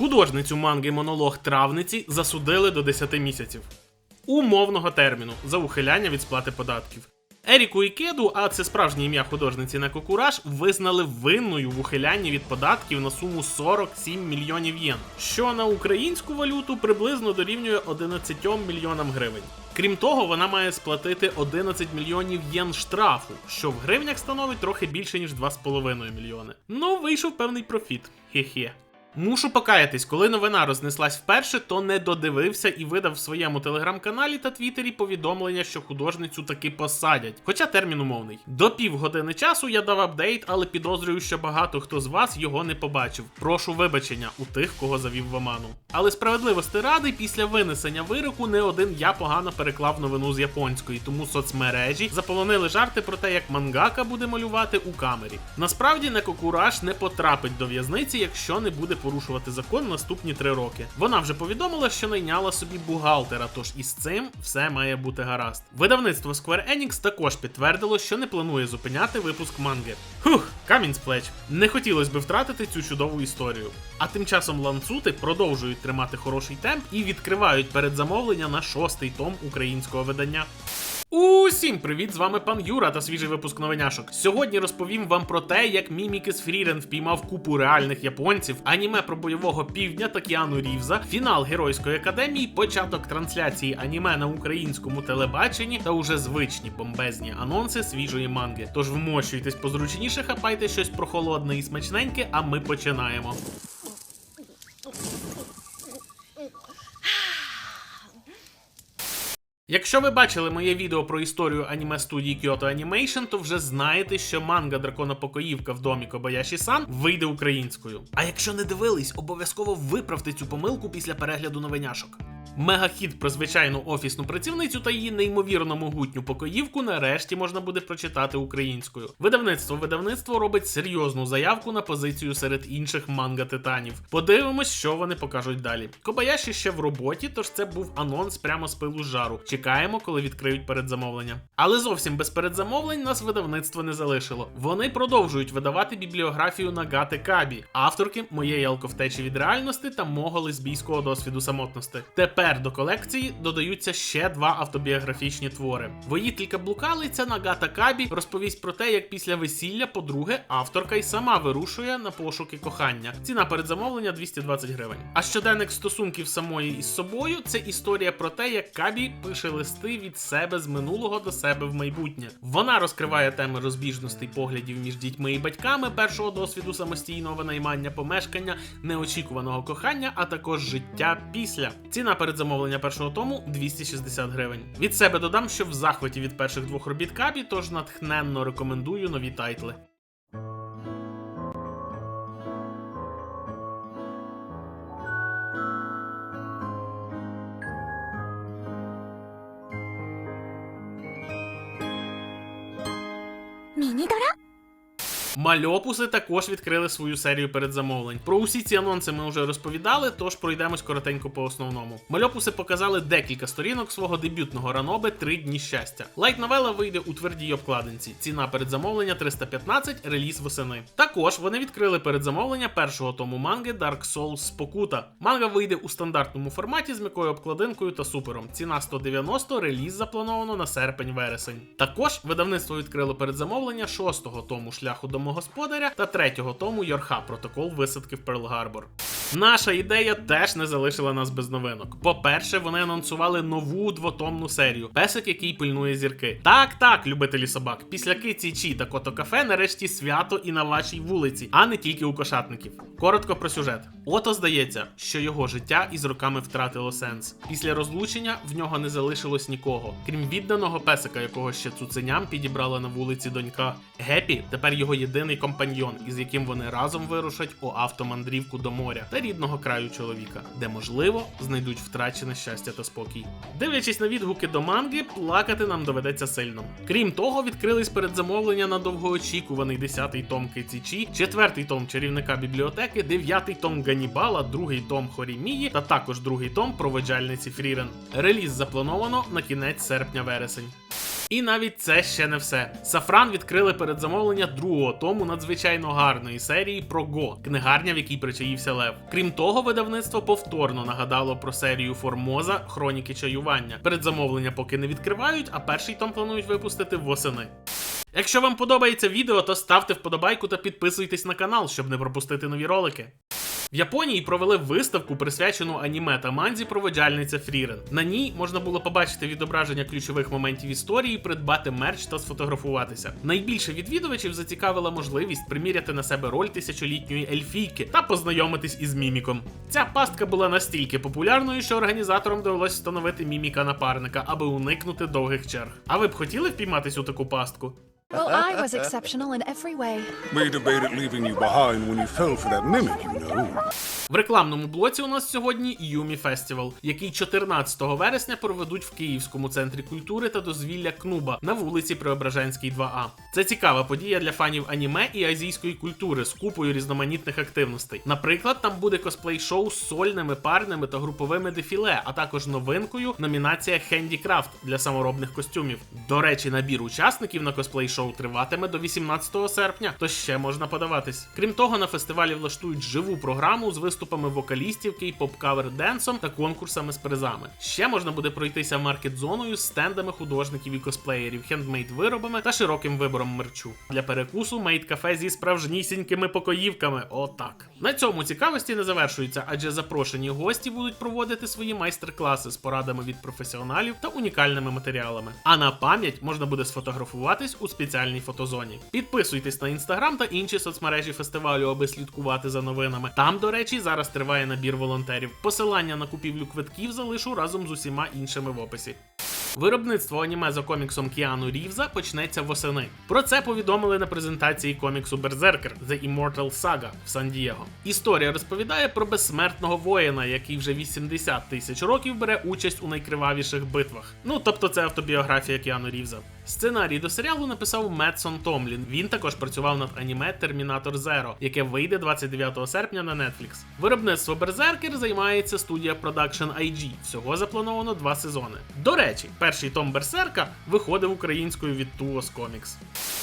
Художницю манги монолог травниці засудили до 10 місяців умовного терміну за ухиляння від сплати податків. Еріку Ікеду, а це справжнє ім'я художниці на Кокураж, визнали винною в ухилянні від податків на суму 47 мільйонів єн, що на українську валюту приблизно дорівнює 11 мільйонам гривень. Крім того, вона має сплатити 11 мільйонів єн штрафу, що в гривнях становить трохи більше ніж 2,5 мільйони. Ну, вийшов певний профіт. Хе-хе. Мушу покаятись, коли новина рознеслась вперше, то не додивився і видав в своєму телеграм-каналі та твіттері повідомлення, що художницю таки посадять, хоча термін умовний. До півгодини часу я дав апдейт, але підозрюю, що багато хто з вас його не побачив. Прошу вибачення у тих, кого завів в оману. Але справедливості ради, після винесення вироку не один я погано переклав новину з японської, тому соцмережі заполонили жарти про те, як мангака буде малювати у камері. Насправді Некокураж не потрапить до в'язниці, якщо не буде порушувати закон наступні три роки. Вона вже повідомила, що найняла собі бухгалтера, тож із цим все має бути гаразд. Видавництво Square Enix також підтвердило, що не планує зупиняти випуск манги. Хух, камінь з плеч. Не хотілося би втратити цю чудову історію. А тим часом ланцути продовжують тримати хороший темп і відкривають передзамовлення на шостий том українського видання. Усім привіт! З вами пан Юра та свіжий випуск новиняшок. Сьогодні розповім вам про те, як Мімікес Фрірен впіймав купу реальних японців, аніме про бойового півдня та Кіану Рівза, фінал Геройської академії, початок трансляції аніме на українському телебаченні та уже звичні бомбезні анонси свіжої манги. Тож вмощуйтесь позручніше, хапайте щось прохолодне і смачненьке, а ми починаємо. Якщо ви бачили моє відео про історію аніме студії Kyoto Animation, то вже знаєте, що манга Драконопокоївка в домі Кобаяші Сан вийде українською. А якщо не дивились, обов'язково виправте цю помилку після перегляду новиняшок. Мегахіт про звичайну офісну працівницю та її неймовірно могутню покоївку нарешті можна буде прочитати українською. Видавництво видавництво робить серйозну заявку на позицію серед інших манга титанів. Подивимось, що вони покажуть далі. Кобаяші ще в роботі, тож це був анонс прямо з пилу жару. Чекаємо, коли відкриють передзамовлення. Але зовсім без передзамовлень нас видавництво не залишило. Вони продовжують видавати бібліографію Нагати Кабі, авторки моєї алковтечі від реальності та мого лесбійського досвіду самотності. Тепер до колекції додаються ще два автобіографічні твори. Воїтелька блукалиця Нагата Кабі розповість про те, як після весілля, по-друге, авторка й сама вирушує на пошуки кохання. Ціна передзамовлення 220 гривень. А щоденник стосунків самої із собою це історія про те, як Кабі пише листи від себе з минулого до себе в майбутнє. Вона розкриває теми розбіжностей поглядів між дітьми і батьками, першого досвіду самостійного винаймання помешкання, неочікуваного кохання, а також життя після. Ціна передзамовлення першого тому 260 гривень. Від себе додам, що в захваті від перших двох робіт Кабі, тож натхненно рекомендую нові тайтли. Мальопуси також відкрили свою серію передзамовлень. Про усі ці анонси ми вже розповідали, тож пройдемось коротенько по основному. Мальопуси показали декілька сторінок свого дебютного раноби Три дні щастя. Лайт новела вийде у твердій обкладинці. Ціна передзамовлення 315, реліз восени. Також вони відкрили передзамовлення першого тому манги Dark Souls Спокута. Манга вийде у стандартному форматі з м'якою обкладинкою та супером. Ціна 190, реліз заплановано на серпень-вересень. Також видавництво відкрило передзамовлення шостого тому шляху домогосподаря та третього тому Йорха протокол висадки в Перл Гарбор. Наша ідея теж не залишила нас без новинок. По-перше, вони анонсували нову двотомну серію Песик, який пильнує зірки. Так, так, любителі собак. Після Киці Чі та Кото Кафе нарешті свято і на вашій вулиці, а не тільки у кошатників. Коротко про сюжет. Ото здається, що його життя із роками втратило сенс. Після розлучення в нього не залишилось нікого, крім відданого песика, якого ще цуценям підібрала на вулиці донька. Гепі тепер його єдиний компаньйон, із яким вони разом вирушать у автомандрівку до моря та рідного краю чоловіка, де можливо знайдуть втрачене щастя та спокій. Дивлячись на відгуки до манги, плакати нам доведеться сильно. Крім того, відкрились передзамовлення на довгоочікуваний 10-й том Кицічі, 4-й том чарівника бібліотеки, 9-й том Ганібала, 2-й том Хорімії та також 2-й том проводжальниці Фрірен. Реліз заплановано на кінець серпня-вересень. І навіть це ще не все. Сафран відкрили передзамовлення другого тому надзвичайно гарної серії про Го, книгарня, в якій причаївся Лев. Крім того, видавництво повторно нагадало про серію Формоза Хроніки чаювання. Передзамовлення поки не відкривають, а перший том планують випустити восени. Якщо вам подобається відео, то ставте вподобайку та підписуйтесь на канал, щоб не пропустити нові ролики. В Японії провели виставку, присвячену аніме та манзі проводжальниця Фрірен. На ній можна було побачити відображення ключових моментів історії, придбати мерч та сфотографуватися. Найбільше відвідувачів зацікавила можливість приміряти на себе роль тисячолітньої ельфійки та познайомитись із міміком. Ця пастка була настільки популярною, що організаторам довелось встановити міміка напарника, аби уникнути довгих черг. А ви б хотіли впійматись у таку пастку? Well, I was exceptional in every way. We debated leaving you behind when you fell for that mimic, you know. В рекламному блоці у нас сьогодні Юмі Фестивал, який 14 вересня проведуть в Київському центрі культури та дозвілля Кнуба на вулиці Преображенській 2А. Це цікава подія для фанів аніме і азійської культури з купою різноманітних активностей. Наприклад, там буде косплей-шоу з сольними, парними та груповими дефіле, а також новинкою номінація Хендікрафт для саморобних костюмів. До речі, набір учасників на косплей-шоу триватиме до 18 серпня, то ще можна подаватись. Крім того, на фестивалі влаштують живу програму з виступами вокалістів, кей-поп кавер денсом та конкурсами з призами. Ще можна буде пройтися маркет-зоною з стендами художників і косплеєрів, хендмейд виробами та широким вибором мерчу. Для перекусу мейд кафе зі справжнісінькими покоївками. Отак. На цьому цікавості не завершується, адже запрошені гості будуть проводити свої майстер-класи з порадами від професіоналів та унікальними матеріалами. А на пам'ять можна буде сфотографуватись у спеціальній фотозоні. Підписуйтесь на інстаграм та інші соцмережі фестивалю, аби слідкувати за новинами. Там, до речі, зараз триває набір волонтерів. Посилання на купівлю квитків залишу разом з усіма іншими в описі. Виробництво аніме за коміксом Кіану Рівза почнеться восени. Про це повідомили на презентації коміксу Берзеркер The Immortal Saga в Сан-Дієго. Історія розповідає про безсмертного воїна, який вже 80 тисяч років бере участь у найкривавіших битвах. Ну тобто це автобіографія Кіану Рівза. Сценарій до серіалу написав Метсон Томлін. Він також працював над аніме Термінатор Зеро, яке вийде 29 серпня на Netflix. Виробництво Берзеркер займається студія Production IG. Всього заплановано два сезони. До речі, перший том Берсерка виходив українською від Tuos Comics.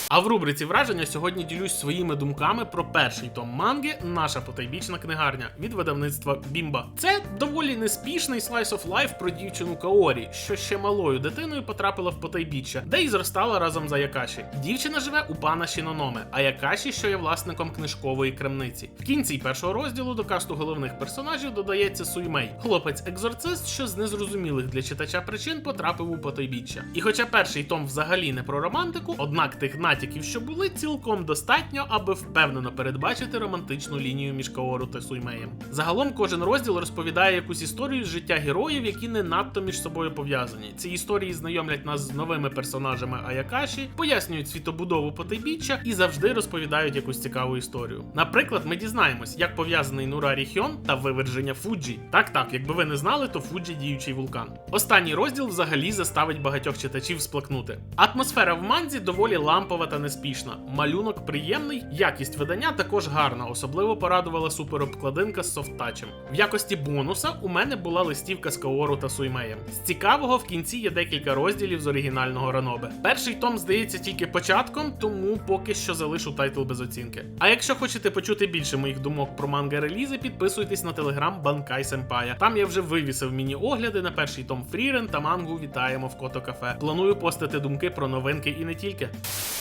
А в рубриці враження сьогодні ділюсь своїми думками про перший том манги Наша потайбічна книгарня від видавництва Бімба. Це доволі неспішний слайс of life про дівчину Каорі, що ще малою дитиною потрапила в потайбіччя, де й зростала разом за Якаші. Дівчина живе у пана Шінономе, а Якаші, що є власником книжкової крамниці. В кінці першого розділу до касту головних персонажів додається Суймей, хлопець-екзорцист, що з незрозумілих для читача причин потрапив у потайбіччя. І хоча перший том взагалі не про романтику, однак тих натяків, що були, цілком достатньо, аби впевнено передбачити романтичну лінію між Каору та Суймеєм. Загалом кожен розділ розповідає якусь історію з життя героїв, які не надто між собою пов'язані. Ці історії знайомлять нас з новими персонажами Аякаші, пояснюють світобудову потайбіччя і завжди розповідають якусь цікаву історію. Наприклад, ми дізнаємось, як пов'язаний Нурари Хьон та виверження Фуджі. Так, так, якби ви не знали, то Фуджі діючий вулкан. Останній розділ взагалі заставить багатьох читачів сплакнути. Атмосфера в манзі доволі лампова та неспішна. Малюнок приємний, якість видання також гарна, особливо порадувала суперобкладинка з софттачем. В якості бонуса у мене була листівка з Каору та Суймеєм. З цікавого в кінці є декілька розділів з оригінального Ранобе. Перший том здається тільки початком, тому поки що залишу тайтл без оцінки. А якщо хочете почути більше моїх думок про манга релізи, підписуйтесь на телеграм Банкай Сенпая. Там я вже вивісив міні-огляди на перший том Фрірен та мангу вітаємо в Кото Кафе. Планую постати думки про новинки і не тільки.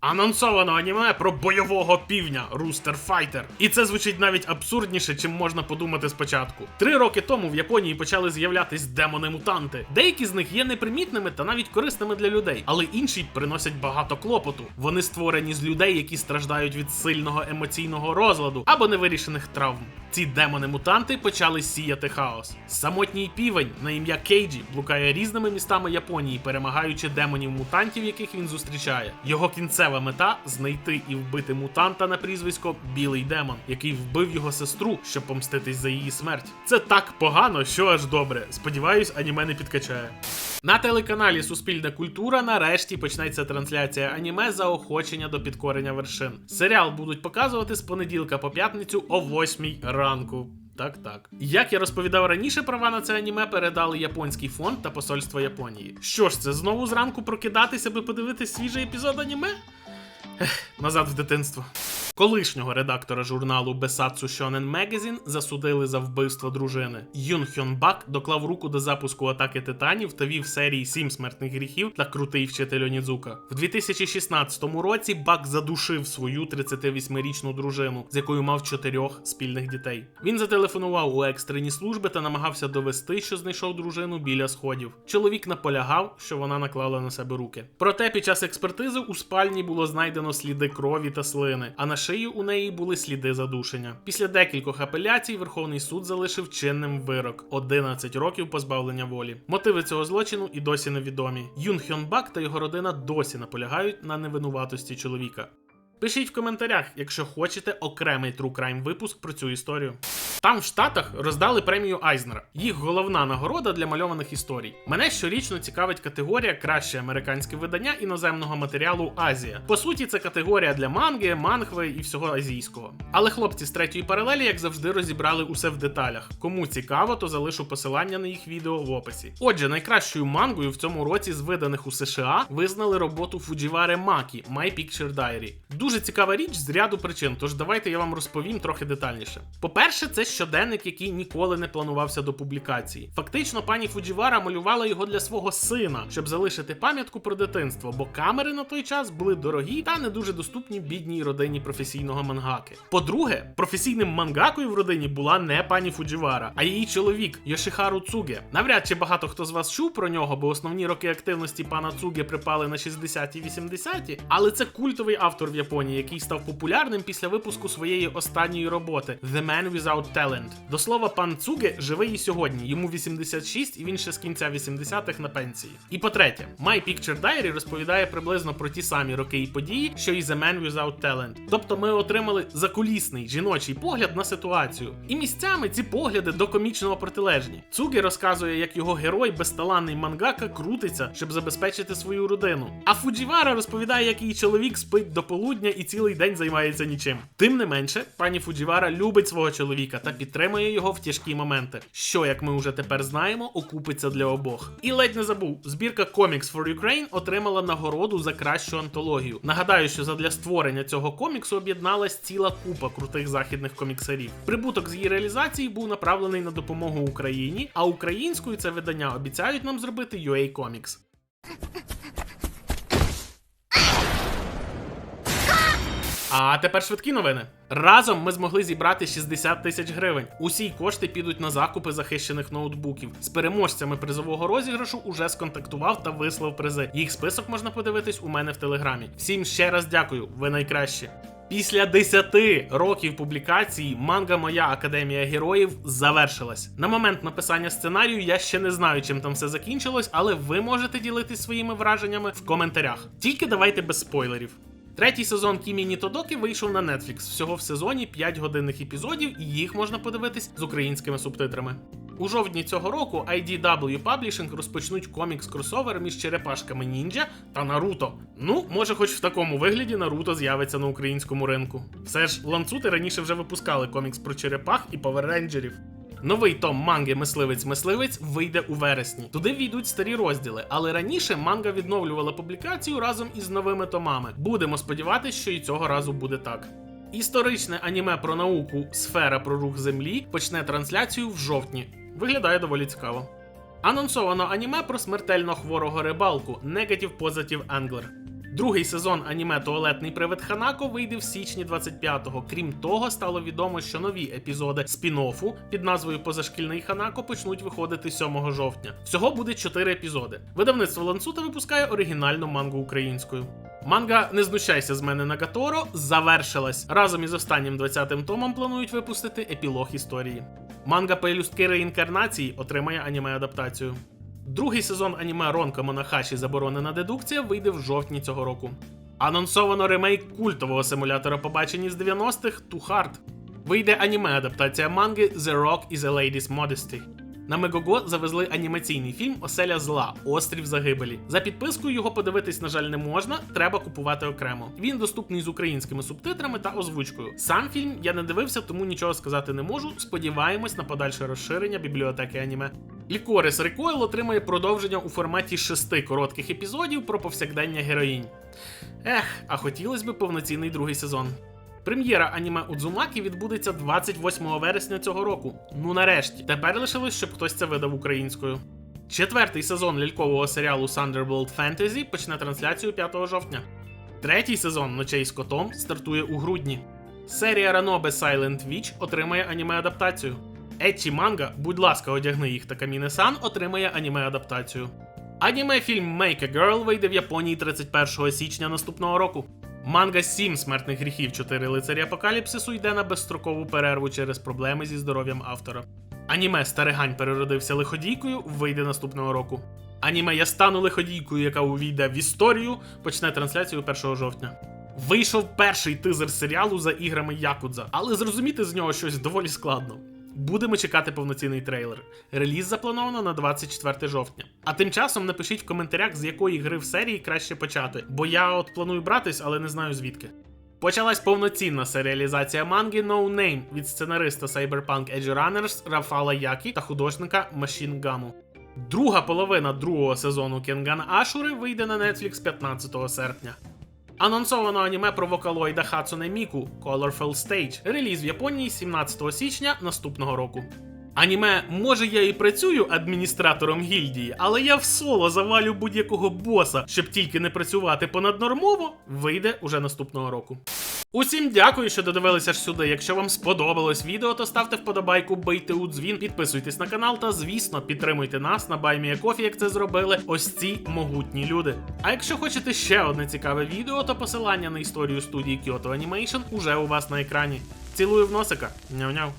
Анонсовано аніме про бойового півня Рустер Файтер. І це звучить навіть абсурдніше, чим можна подумати спочатку. Три роки тому в Японії почали з'являтись демони-мутанти. Деякі з них є непримітними та навіть корисними для людей, але інші приносять багато клопоту. Вони створені з людей, які страждають від сильного емоційного розладу або невирішених травм. Ці демони-мутанти почали сіяти хаос. Самотній півень на ім'я Кейджі блукає різними містами Японії, перемагаючи демонів-мутантів, яких він зустрічає. Його кінцева мета знайти і вбити мутанта на прізвисько Білий Демон, який вбив його сестру, щоб помститись за її смерть. Це так погано, що аж добре. Сподіваюсь, аніме не підкачає. На телеканалі Суспільна культура нарешті почнеться трансляція аніме заохочення до підкорення вершин. Серіал будуть показувати з понеділка по п'ятницю о 8 ранку. Так, так. Як я розповідав раніше, права на це аніме передали японський фонд та посольство Японії. Що ж це знову зранку прокидатися, аби подивитись свіжий епізод аніме? Ех, назад в дитинство. Колишнього редактора журналу Besatsu Shonen Magazine засудили за вбивство дружини. Юн Хьон Бак доклав руку до запуску атаки титанів та вів серії сім смертних гріхів та крутий вчитель Онідзука. В 2016 році Бак задушив свою 38-річну дружину, з якою мав чотирьох спільних дітей. Він зателефонував у екстрені служби та намагався довести, що знайшов дружину біля сходів. Чоловік наполягав, що вона наклала на себе руки. Проте під час експертизи у спальні було знайдено сліди крові та слини, а на шиї у неї були сліди задушення. Після декількох апеляцій Верховний суд залишив чинним вирок 11 років позбавлення волі. Мотиви цього злочину і досі невідомі. Юн Хьон Бак та його родина досі наполягають на невинуватості чоловіка. Пишіть в коментарях, якщо хочете окремий True Crime випуск про цю історію. Там в Штатах роздали премію Айзнера. Їх головна нагорода для мальованих історій. Мене щорічно цікавить категорія краще американське видання іноземного матеріалу Азія. По суті, це категорія для манги, мангви і всього азійського. Але хлопці з третьої паралелі, як завжди, розібрали усе в деталях. Кому цікаво, то залишу посилання на їх відео в описі. Отже, найкращою мангою в цьому році з виданих у США визнали роботу Фуджівари Макі My Picture Diary. Дуже цікава річ з ряду причин, тож давайте я вам розповім трохи детальніше. По-перше, це щоденник, який ніколи не планувався до публікації. Фактично, пані Фуджівара малювала його для свого сина, щоб залишити пам'ятку про дитинство, бо камери на той час були дорогі та не дуже доступні бідній родині професійного мангаки. По-друге, професійним мангакою в родині була не пані Фуджівара, а її чоловік Йошихару Цуге. Навряд чи багато хто з вас чув про нього, бо основні роки активності пана Цуге припали на 60-ті 80-ті, але це культовий автор в Японії, який став популярним після випуску своєї останньої роботи The Man Without Talent. До слова, пан Цуге живий і сьогодні. Йому 86, і він ще з кінця 80-х на пенсії. І по-третє, My Picture Diary розповідає приблизно про ті самі роки і події, що і The Man Without Talent. Тобто ми отримали закулісний жіночий погляд на ситуацію. І місцями ці погляди до комічного протилежні. Цуге розказує, як його герой, безталанний мангака, крутиться, щоб забезпечити свою родину. А Фуджівара розповідає, як її чоловік спить до полудня і цілий день займається нічим. Тим не менше, пані Фуджівара любить свого чоловіка та підтримує його в тяжкі моменти, що, як ми вже тепер знаємо, окупиться для обох. І ледь не забув, збірка Comics for Ukraine отримала нагороду за кращу антологію. Нагадаю, що задля створення цього коміксу об'єдналась ціла купа крутих західних коміксарів. Прибуток з її реалізації був направлений на допомогу Україні, а українською це видання обіцяють нам зробити UA Comics. А тепер швидкі новини. Разом ми змогли зібрати 60 тисяч гривень. Усі кошти підуть на закупи захищених ноутбуків. З переможцями призового розіграшу уже сконтактував та вислав призи. Їх список можна подивитись у мене в телеграмі. Всім ще раз дякую, ви найкращі. Після 10 років публікації манга Моя Академія Героїв завершилась. На момент написання сценарію я ще не знаю, чим там все закінчилось, але ви можете ділитись своїми враженнями в коментарях. Тільки давайте без спойлерів. Третій сезон Кімі Нітодоки вийшов на Netflix. Всього в сезоні 5 годинних епізодів, і їх можна подивитись з українськими субтитрами. У жовтні цього року IDW Publishing розпочнуть комікс кросовер між черепашками ніндзя та Наруто. Ну, може, хоч в такому вигляді Наруто з'явиться на українському ринку. Все ж ланцути раніше вже випускали комікс про черепах і паверрейнджерів. Новий том манги Мисливець-мисливець вийде у вересні. Туди війдуть старі розділи, але раніше манга відновлювала публікацію разом із новими томами. Будемо сподіватися, що і цього разу буде так. Історичне аніме про науку Сфера про рух землі почне трансляцію в жовтні. Виглядає доволі цікаво. Анонсовано аніме про смертельно хворого рибалку Negative Positive Angler. Другий сезон аніме Туалетний привид Ханако вийде в січні 25-го. Крім того, стало відомо, що нові епізоди спін-оффу під назвою Позашкільний Ханако почнуть виходити 7 жовтня. Всього буде 4 епізоди. Видавництво Ланцута випускає оригінальну мангу українською. Манга Не знущайся з мене на Гаторо завершилась. Разом із останнім 20-м томом планують випустити епілог історії. Манга Пелюстки реінкарнації отримає аніме-адаптацію. Другий сезон аніме Ронка Монахаші Заборонена дедукція вийде в жовтні цього року. Анонсовано ремейк культового симулятора побачені з 90-х Too Hard. Вийде аніме-адаптація манги The Rock is a Lady's Modesty. На Мегого завезли анімаційний фільм Оселя зла Острів загибелі. За підпискою його подивитись, на жаль, не можна, треба купувати окремо. Він доступний з українськими субтитрами та озвучкою. Сам фільм я не дивився, тому нічого сказати не можу. Сподіваємось на подальше розширення бібліотеки аніме. Лікорис Recoil отримає продовження у форматі шести коротких епізодів про повсякдення героїнь. Ех, а хотілося б повноцінний другий сезон. Прем'єра аніме Удзумакі відбудеться 28 вересня цього року. Ну нарешті. Тепер лишилось, щоб хтось це видав українською. Четвертий сезон лялькового серіалу Thunderbolt Fantasy почне трансляцію 5 жовтня. Третій сезон Ночей з котом стартує у грудні. Серія Ранобе Silent Witch отримає аніме-адаптацію. Ечі Манга, будь ласка, одягни їх та Каміне-сан отримає аніме-адаптацію. Аніме фільм Make a Girl вийде в Японії 31 січня наступного року. Манга 7 смертних гріхів 4 лицарі апокаліпсису йде на безстрокову перерву через проблеми зі здоров'ям автора. Аніме Старигань переродився лиходійкою вийде наступного року. Аніме Я стану лиходійкою, яка увійде в історію, почне трансляцію 1 жовтня. Вийшов перший тизер серіалу за іграми Якудза, але зрозуміти з нього щось доволі складно. Будемо чекати повноцінний трейлер. Реліз заплановано на 24 жовтня. А тим часом напишіть в коментарях, з якої гри в серії краще почати, бо я от планую братись, але не знаю звідки. Почалась повноцінна серіалізація манги No Name від сценариста Cyberpunk Edge Runners Рафала Які та художника Machine Gamu. Друга половина другого сезону Кенган Ашури вийде на Netflix 15 серпня. Анонсовано аніме про вокалоїда Хацуне Міку Colorful Stage. Реліз в Японії 17 січня наступного року. Аніме, може я і працюю адміністратором гільдії, але я в соло завалю будь-якого боса, щоб тільки не працювати понаднормово, вийде уже наступного року. Усім дякую, що додивилися аж сюди. Якщо вам сподобалось відео, то ставте вподобайку, бийте у дзвін, підписуйтесь на канал та, звісно, підтримуйте нас на BuyMeACoffee, як це зробили ось ці могутні люди. А якщо хочете ще одне цікаве відео, то посилання на історію студії Kyoto Animation уже у вас на екрані. Цілую в носика. Няв-няв.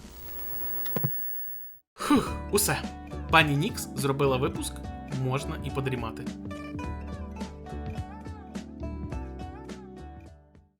Фух, усе. Пані Нікс зробила випуск, можна і подрімати.